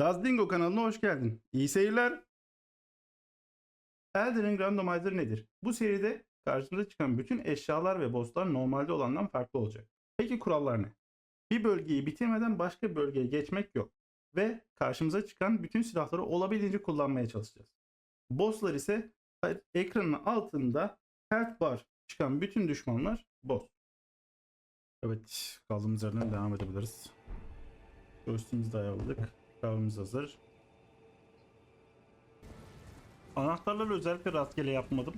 Dazdingo kanalına hoş geldin. İyi seyirler. Elden Ring Randomizer nedir? Bu seride karşımıza çıkan bütün eşyalar ve bosslar normalde olandan farklı olacak. Peki kurallar ne? Bir bölgeyi bitirmeden başka bir bölgeye geçmek yok. Ve karşımıza çıkan bütün silahları olabildiğince kullanmaya çalışacağız. Bosslar ise ekranın altında health bar çıkan bütün düşmanlar boss. Evet kaldığımız yerden devam edebiliriz. Ghost'imizi de ayarladık. Kahvemiz hazır. Anahtarları özellikle rastgele yapmadım.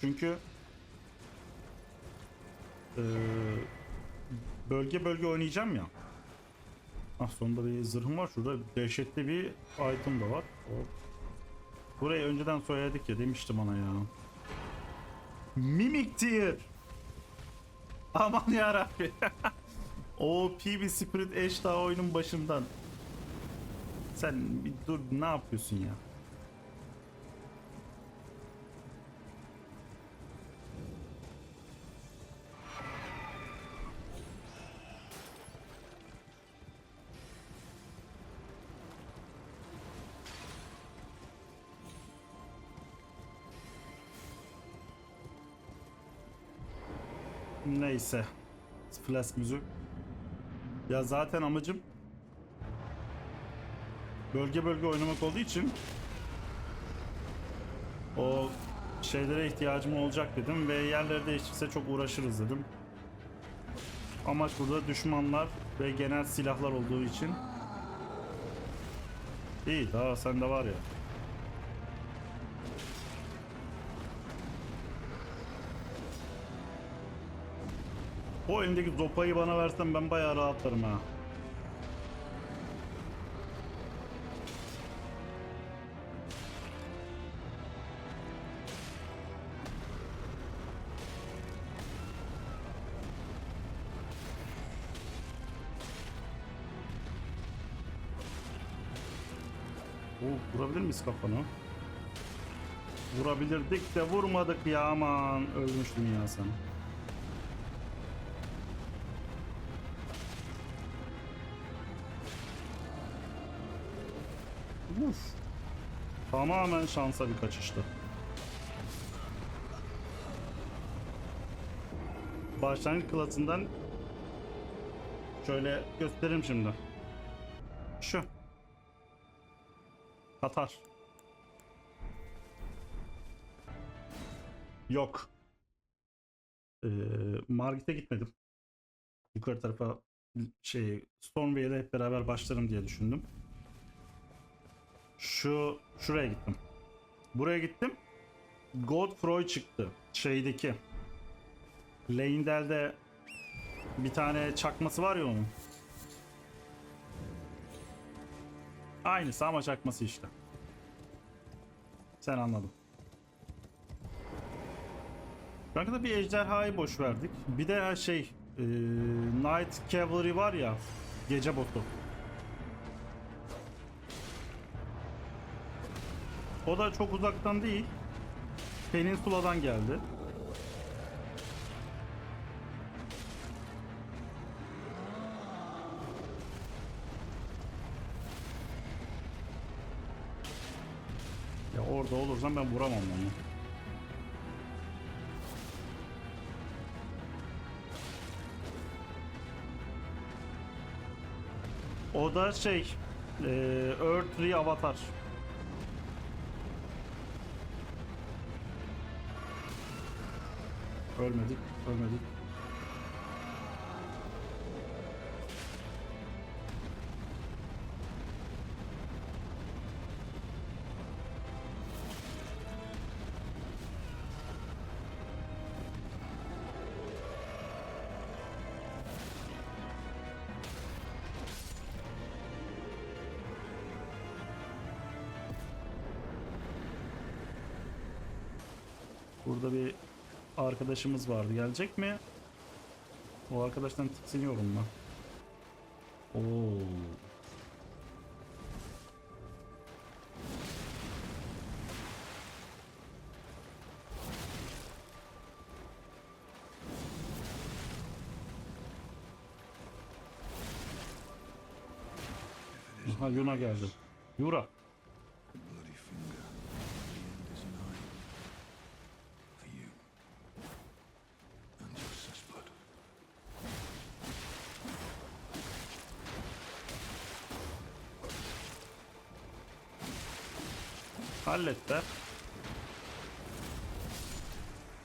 Çünkü eee, bölge bölge oynayacağım ya. Ah sonunda bir zırhım var. Şurada dehşetli bir item da var. Burayı önceden söyledik ya demiştim ona ya. Mimic Tear. Aman yarabbi. o PB Spirit Ash daha oyunun başından. Sen bir dur ne yapıyorsun ya? Neyse. Flask müziği. Ya zaten amacım bölge bölge oynamak olduğu için o şeylere ihtiyacım olacak dedim ve yerleri değiştirse çok uğraşırız dedim. Amaç burada düşmanlar ve genel silahlar olduğu için İyi daha sende var ya. O elindeki zopayı bana versen ben bayağı rahatlarım ha. Vurabilir miyiz kafana? Vurabilirdik de vurmadık ya aman ölmüştüm ya sen. Uf. Tamamen şansa bir kaçıştı. Başlangıç klasından şöyle göstereyim şimdi. Şu. Katar. Yok. Ee, Margit'e gitmedim. Yukarı tarafa şey Stormware'le hep beraber başlarım diye düşündüm. Şu şuraya gittim. Buraya gittim. Godfroy çıktı. Şeydeki. Leindel'de bir tane çakması var ya onun. Aynısı ama çakması işte. Sen anladın. Kanka da bir ejderhayı boş verdik. Bir de şey e, Night Cavalry var ya gece botu. O da çok uzaktan değil. Peninsula'dan geldi. Ya orada olursam ben vuramam onu. O da şey, e, Earthly Avatar. Ölmedik, ölmedik. Burada bir arkadaşımız vardı. Gelecek mi? O arkadaştan tiksiniyorum ben. Oo. Ha Yuna geldi. Yura. Hallet be.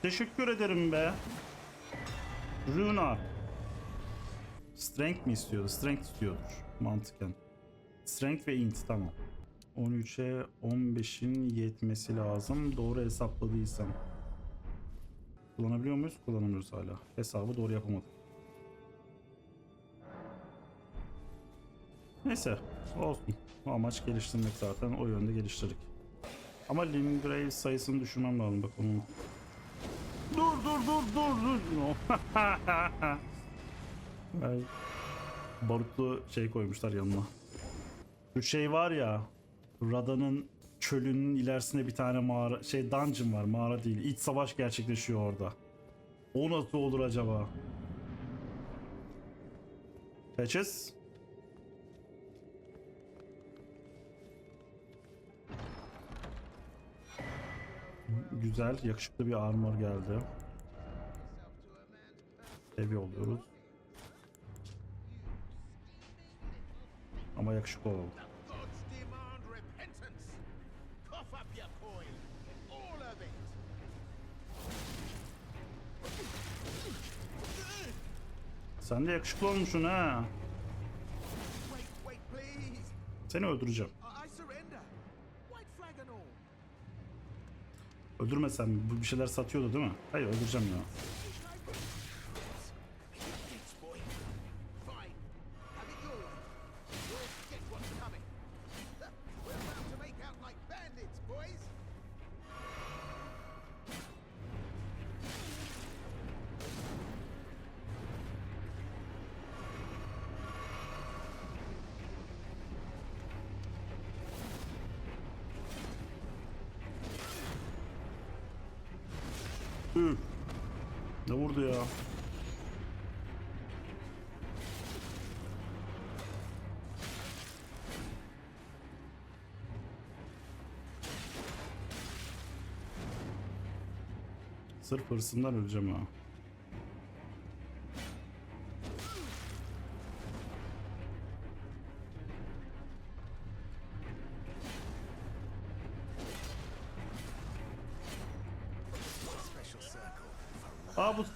Teşekkür ederim be. Runa. Strength mi istiyordu? Strength istiyordur. Mantıken. Strength ve int tamam. 13'e 15'in yetmesi lazım. Doğru hesapladıysam. Kullanabiliyor muyuz? Kullanamıyoruz hala. Hesabı doğru yapamadık. Neyse. Olsun. Amaç geliştirmek zaten. O yönde geliştirdik. Ama Lingrave sayısını düşürmem lazım bak onu. Dur dur dur dur dur. Ay. Barutlu şey koymuşlar yanına. Şu şey var ya. Rada'nın çölünün ilerisinde bir tane mağara şey dungeon var mağara değil. İç savaş gerçekleşiyor orada. O nasıl olur acaba? Patches. Güzel, yakışıklı bir armor geldi. Heavy oluyoruz. Ama yakışıklı olalım. Sen de yakışıklı olmuşsun ha. Seni öldüreceğim. Öldürmesem bir şeyler satıyordu değil mi? Hayır öldüreceğim ya. Üf. Ne vurdu ya? Sırf hırsımdan öleceğim ha.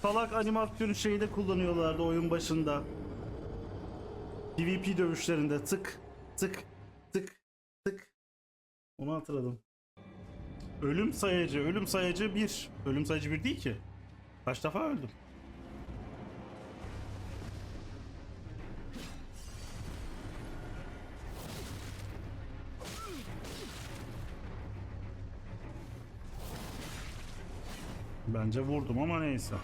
Salak animasyonu şeyde kullanıyorlardı oyun başında. PvP dövüşlerinde tık tık tık tık. Onu hatırladım. Ölüm sayacı, ölüm sayacı 1. Ölüm sayacı 1 değil ki. Kaç defa öldüm? Bence vurdum ama neyse.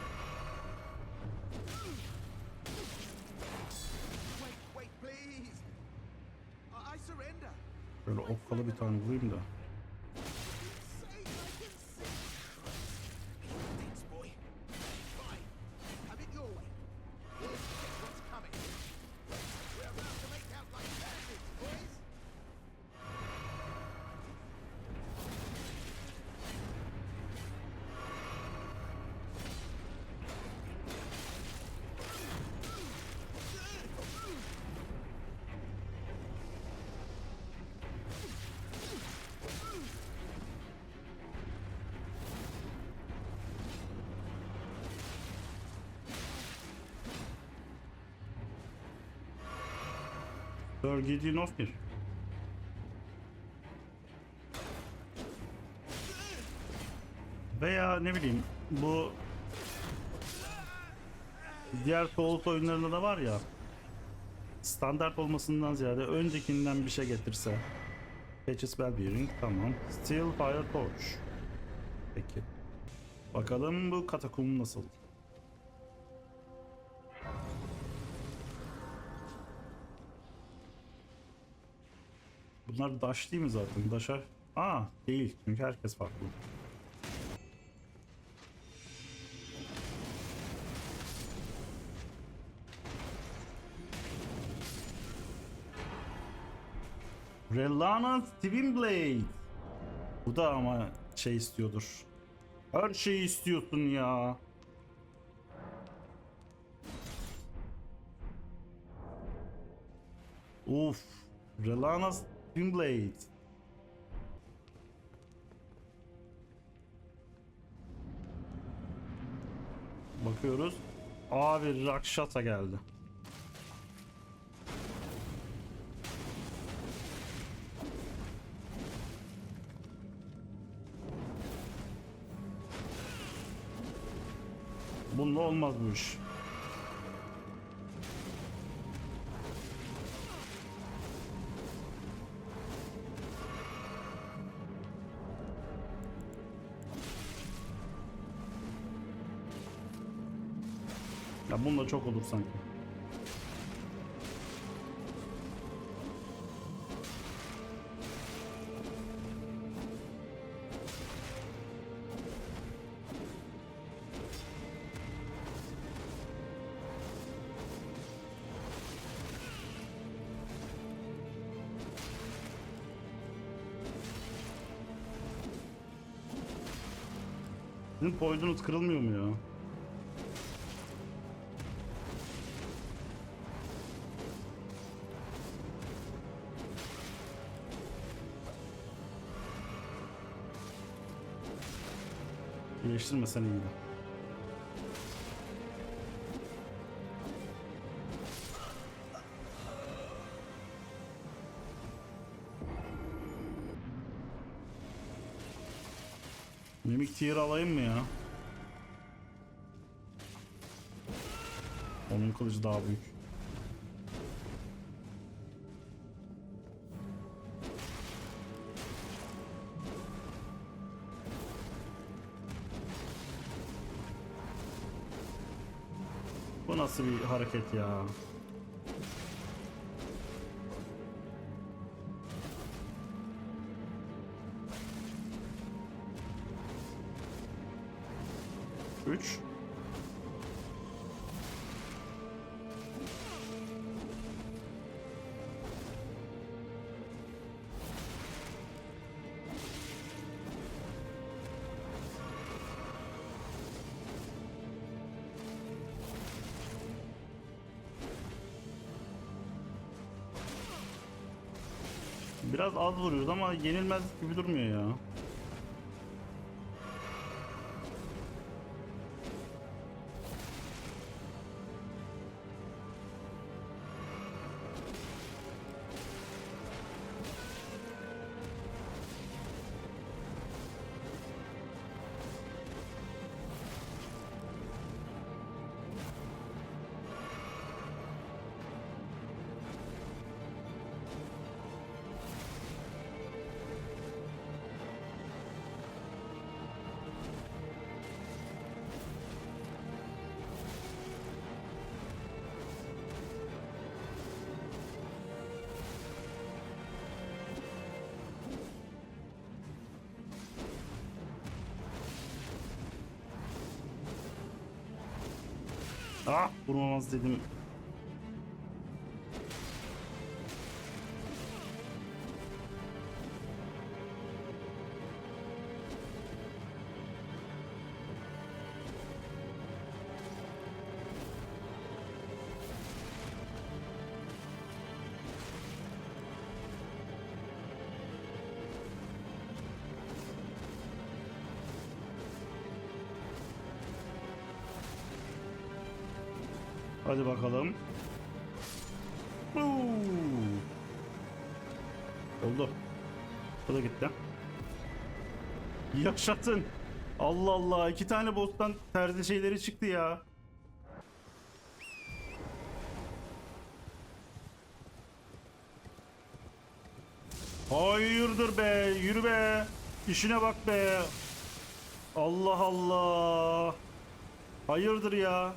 Böyle okkalı Sir Gideon Ofnir. Veya ne bileyim bu diğer Souls oyunlarında da var ya standart olmasından ziyade öncekinden bir şey getirse Patches Bell Bearing tamam Steel Fire Torch Peki Bakalım bu katakum nasıl? Bunlar daş değil mi zaten? Daşa... Aa değil çünkü herkes farklı. Relana Twin Blade. Bu da ama şey istiyordur. Her şeyi istiyorsun ya. Uf. Relana Twin Blade. Bakıyoruz. Abi Rakshasa geldi. Bununla olmaz bu iş. Bununla çok olur sanki. Sizin pointunuz kırılmıyor mu ya? Değiştirmesen iyiydi. Mimik tier alayım mı ya? Onun kılıcı daha büyük. Nasıl bir hareket ya? Biraz az vuruyoruz ama yenilmez gibi durmuyor ya. Ah vurmamaz dedim. Bakalım. Oldu. Bu da gitti. Yaşatın. Allah Allah. iki tane boss'tan terzi şeyleri çıktı ya. Hayırdır be. Yürü be. İşine bak be. Allah Allah. Hayırdır ya.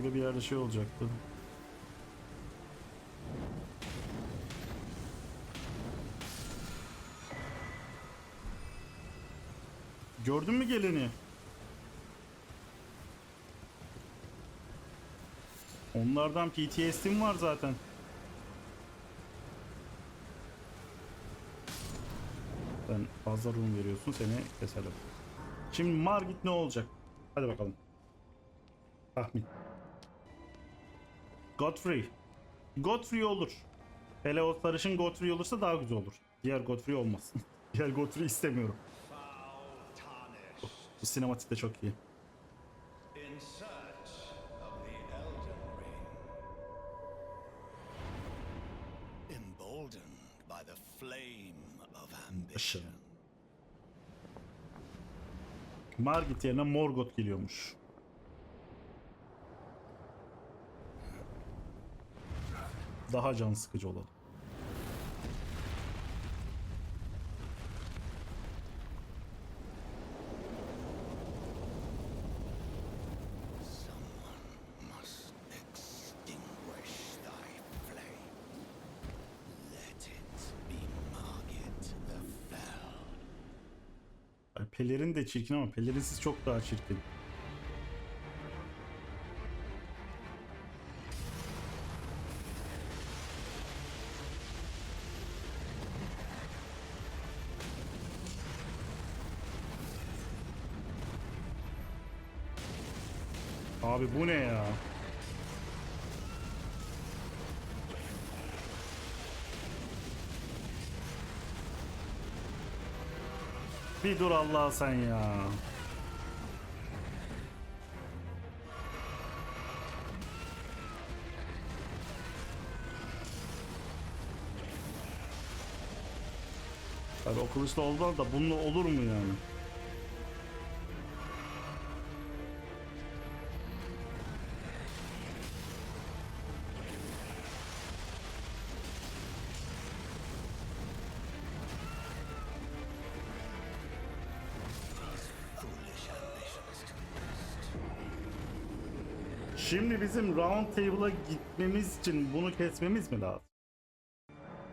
Şöyle bir yerde şey olacaktı. Gördün mü geleni? Onlardan PTSD'm var zaten. Sen fazla room veriyorsun seni keselim. Şimdi Margit ne olacak? Hadi bakalım. Tahmin. Godfrey. Godfrey olur. Hele o sarışın Godfrey olursa daha güzel olur. Diğer Godfrey olmaz. Diğer Godfrey istemiyorum. Bu sinematik de çok iyi. Işın. ambition. Margit yerine Morgoth geliyormuş. Daha can sıkıcı olalım. Pelerin de çirkin ama pelerinsiz çok daha çirkin. Abi bu ne ya? Bir dur Allah sen ya. Abi o kılıçla oldu da bununla olur mu yani? Bizim round table'a gitmemiz için bunu kesmemiz mi lazım?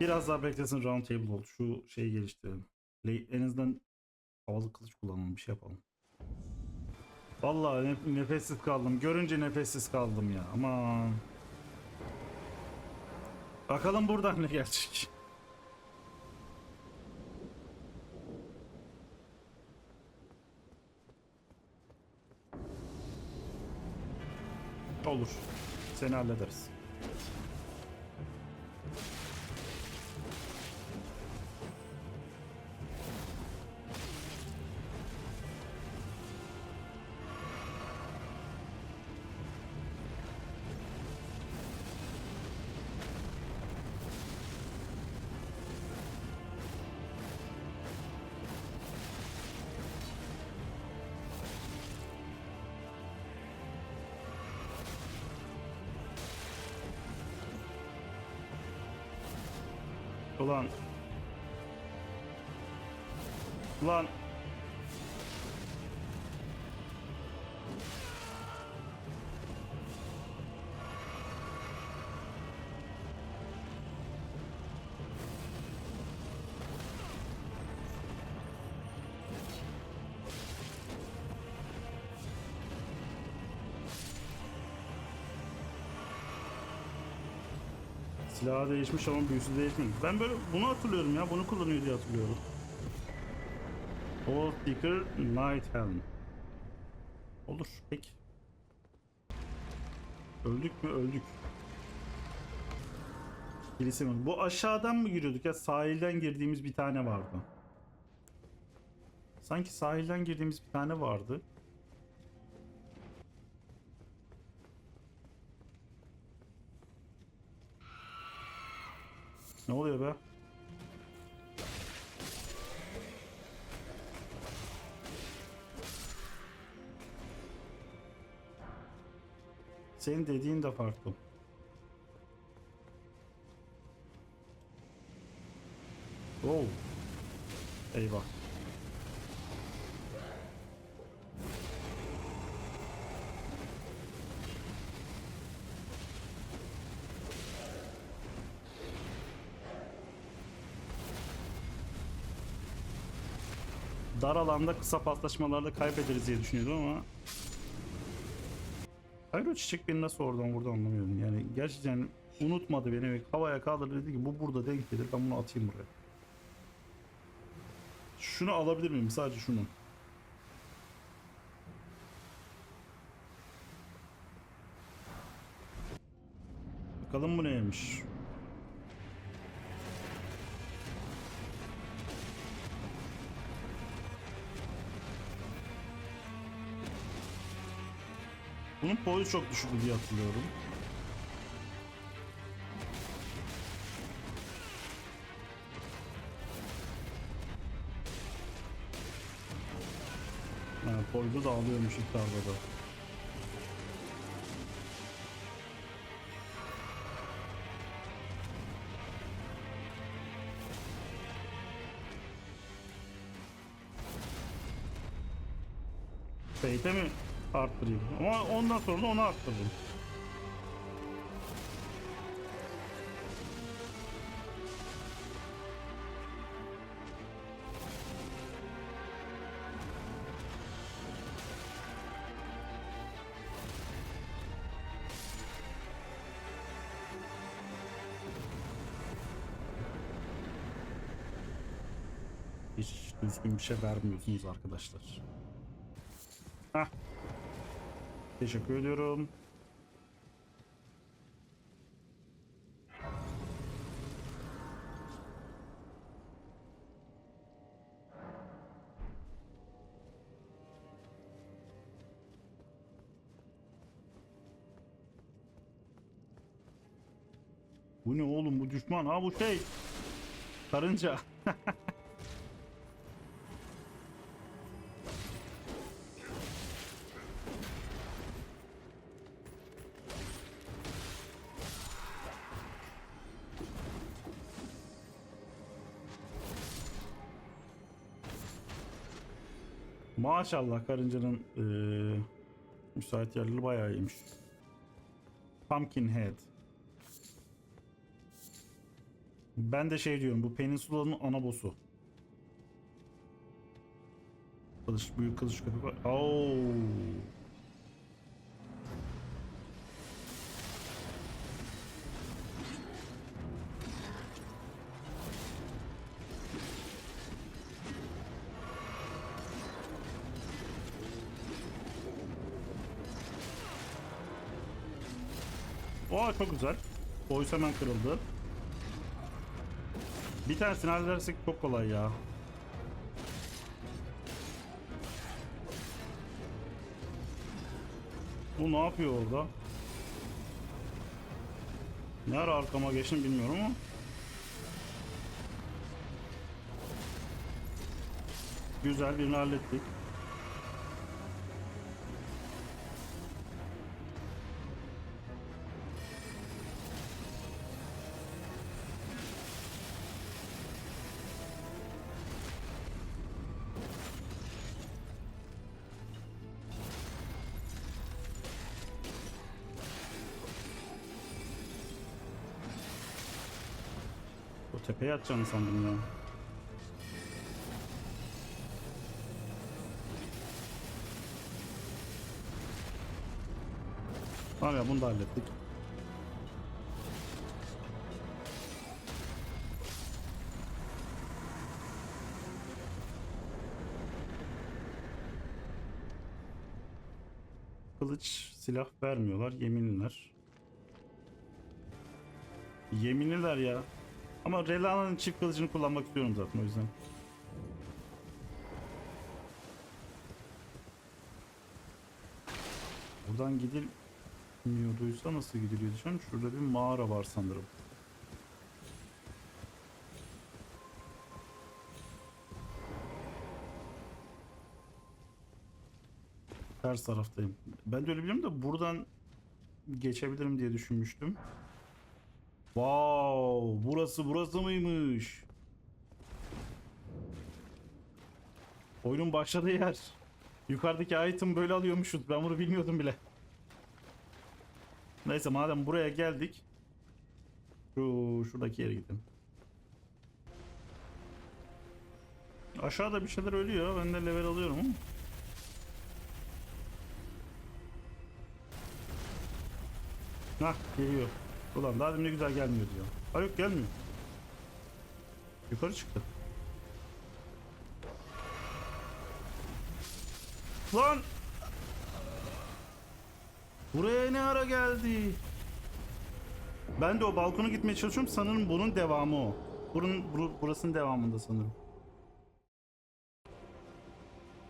Biraz daha beklesin round table oldu. Şu şeyi geliştirelim. En azından havalı kılıç kullanalım bir şey yapalım. Vallahi nef- nefessiz kaldım. Görünce nefessiz kaldım ya. Aman. Bakalım buradan ne gelecek. Olur. Seni hallederiz. Ulan. Ulan. Silahı değişmiş ama büyüsü değişmemiş. Ben böyle bunu hatırlıyorum ya. Bunu kullanıyor diye hatırlıyorum. Old Seeker Night Helm. Olur. Peki. Öldük mü? Öldük. Kilise mi? Bu aşağıdan mı giriyorduk ya? Sahilden girdiğimiz bir tane vardı. Sanki sahilden girdiğimiz bir tane vardı. Ne oluyor be? Senin dediğin de farklı. Oh. Eyvah. Dar alanda kısa paslaşmalarda kaybederiz diye düşünüyordum ama Hayır o çiçek beni nasıl oradan vurdu anlamıyorum. Yani gerçekten unutmadı beni havaya kaldırdı dedi ki bu burada denk gelir ben bunu atayım buraya. Şunu alabilir miyim? Sadece şunu. Bakalım bu neymiş? Bunun boyu çok düşük diye hatırlıyorum. Ha, boylu da alıyormuş iddiada da. Fate'e mi arttırayım? Ama ondan sonra da onu arttırdım. Hiç düzgün bir şey vermiyorsunuz arkadaşlar. Hah. Teşekkür ediyorum. Bu ne oğlum bu düşman ha bu şey. Karınca. Maşallah karıncanın eee müsait yerleri bayağı iyiymiş. Pumpkinhead. Ben de şey diyorum bu Peninsula'nın ana boss'u. Kılıç büyük kılıç köpek var. Oo. Oha çok güzel. Boyus hemen kırıldı. Bir tanesini halledersek çok kolay ya. Bu ne yapıyor orada? Ne ara arkama geçtim bilmiyorum ama. Güzel birini hallettik. O tepeye atacağını sandım ya. Tamam ya bunu da hallettik. Kılıç silah vermiyorlar yeminliler. Yeminliler ya. Ama Relana'nın çift kılıcını kullanmak istiyorum zaten o yüzden. Buradan gidilmiyorduysa nasıl gidiliyor diyeceğim. Şurada bir mağara var sanırım. Ters taraftayım. Ben de öyle biliyorum da buradan geçebilirim diye düşünmüştüm. Wow, burası burası mıymış? Oyunun başladığı yer. Yukarıdaki item böyle alıyormuşuz. Ben bunu bilmiyordum bile. Neyse madem buraya geldik. Şu şuradaki yere gidelim. Aşağıda bir şeyler ölüyor. Ben de level alıyorum ama. Hah geliyor. Ulan daha demin ne güzel gelmiyordu ya. Ha yok gelmiyor. Yukarı çıktı. Lan! Buraya ne ara geldi? Ben de o balkona gitmeye çalışıyorum. Sanırım bunun devamı o. Bunun bur- burasının devamında sanırım.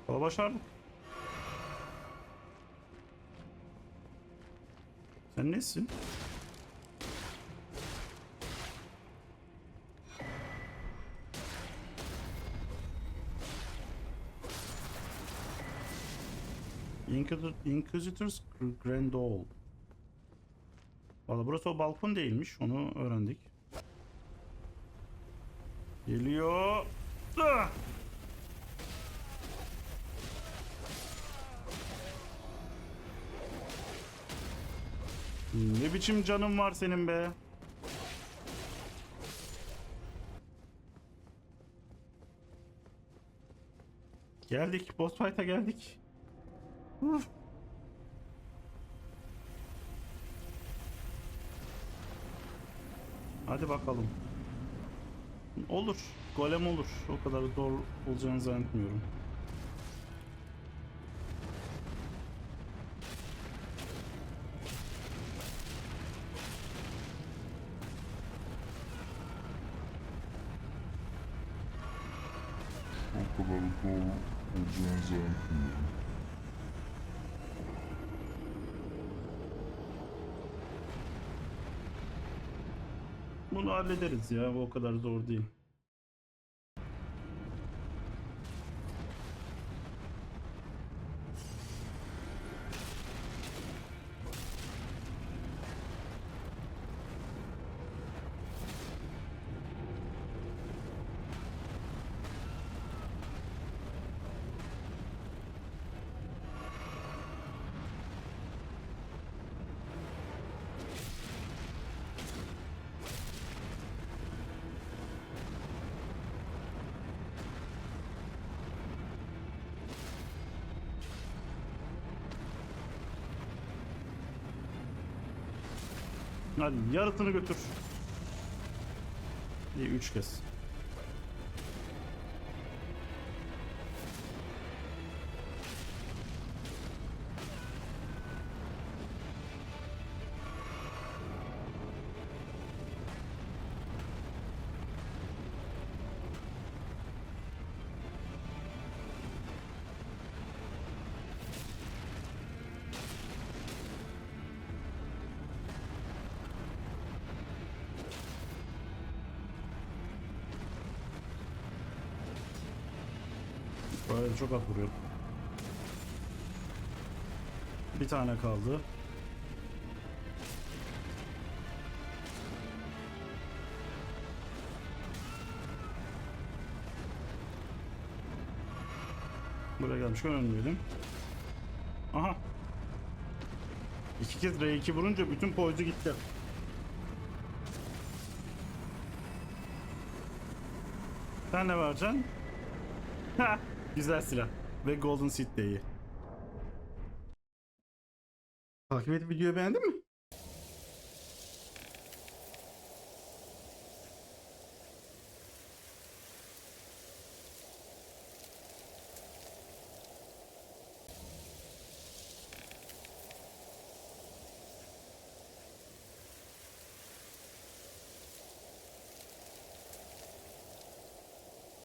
Valla başardık. Sen nesin? Inquisitor's Grand Hall. Valla burası o balkon değilmiş. Onu öğrendik. Geliyor. Ah! Ne biçim canın var senin be? Geldik. Boss fight'a geldik. Hadi bakalım. Olur. Golem olur. O kadar zor olacağını zannetmiyorum. O kadar zor olacağını zannetmiyorum. Bunu hallederiz ya. O kadar zor değil. Hadi yarısını götür. İyi üç kez. Çok az vuruyor. Bir tane kaldı. Buraya gelmişken ölmeyelim. Aha. İki kez R2 vurunca bütün poyzu gitti. Sen ne vereceksin? Ha, güzel silah. Ve Golden Seed de iyi. Takip edip videoyu beğendin mi?